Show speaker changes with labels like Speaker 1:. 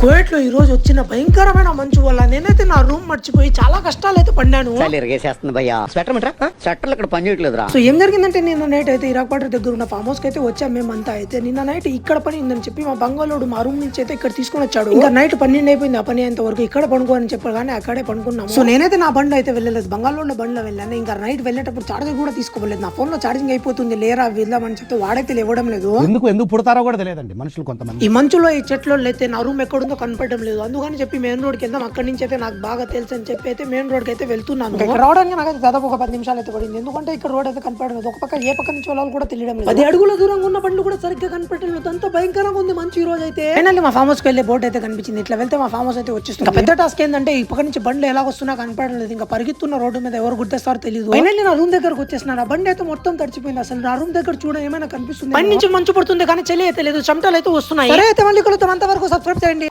Speaker 1: కోయట్లో ఈ రోజు వచ్చిన భయంకరమైన మంచు వల్ల నేనైతే నా రూమ్ మర్చిపోయి చాలా కష్టాలు అయితే పడ్డాను
Speaker 2: స్వెటర్ ఇక్కడ పని చేయట్లేదురా
Speaker 1: సో ఏం జరిగిందంటే నిన్న నైట్ అయితే ఇరాక్ బార్డర్ దగ్గర ఉన్న ఫామ్ హౌస్కి అయితే వచ్చాం మేమంతా అయితే. నిన్న నైట్ ఇక్కడ పని ఉందని చెప్పి మా బంగాళోడు మా రూమ్ నుంచి అయితే ఇక్కడ తీసుకొని వచ్చాడు. ఇంకా నైట్ పన్నెండు అయిపోయింది ఆ పని అయ్యేంత వరకు ఇక్కడ పడుకో అని చెప్పారు కానీ అక్కడే పడుకున్నాము సో నేనైతే నా బండ్లో అయితే వెళ్ళలేదు. బంగాళోడు బండ్లో వెళ్ళాను. ఇంకా నైట్ వెళ్ళేటప్పుడు చార్జర్ కూడా తీసుకోలేదు నా ఫోన్లో ఛార్జింగ్ అయిపోతుంది. లేరా వెళ్దామని చెప్తే వాడైతే లేవడం లేదు.
Speaker 3: ఎందుకు ఎందుకు పుడతారో కూడా తెలియదండి మనుషులు కొంతమంది.
Speaker 1: ఈ మంచులో ఈ చెట్లో అయితే నా రూమ్ ఎక్కడుందో కనపడడం లేదు. అందుకని చెప్పి మెయిన్ రోడ్ కింద అక్కడి నుంచి అయితే నాకు బాగా తెలుసు అని చెప్పి అయితే మెయిన్ రోడ్కి అయితే వెళ్తున్నాను. ఇక్కడ రావడానికి నాకు అయితే దాదాపు ఒక పది నిమిషాలు అయితే పడింది. ఎందుకంటే ఇక్కడ రోడ్ అయితే కనపడడం లేదు. ఒక పక్క ఏ పక్క నుంచి వెళ్ళాలి కూడా తెలియడం లేదు. పది అడుగుల దూరంగా ఉన్న బండ్లు కూడా సరిగ్గా కనపడడం లేదు. అంత భయంకరంగా ఉంది మంచి ఈ రోజు అయితే. ఫైనల్లీ మా ఫామ్ హౌస్కి వెళ్ళే బోట్ అయితే కనిపించింది. ఇట్లా వెళ్తే మా ఫామ్ హౌస్ అయితే వచ్చేస్తుంది. పెద్ద టాస్క్ ఏంటంటే ఈ పక్క నుంచి బండ్లు ఎలా వస్తున్నా కనపడడం లేదు. ఇంకా పరిగెత్తున్న రోడ్డు మీద ఎవరు గుర్తిస్తారో తెలియదు ఫైనల్లీ నా రూమ్ దగ్గరకు వచ్చేసిన ఆ బండి అయితే మొత్తం తడిచిపోయింది అసలు. నా రూమ్ దగ్గర చూడ ఏమైనా కనిపిస్తుంది పై నుంచి మంచు పడుతుంది కానీ చలి అయితే లేదు. చెమటలు అయితే వస్తున్నాయి. సరే అయితే మళ్ళీ కలుద్దాం అంతవరకు సబ్స్క్రైబ్ చేయండి.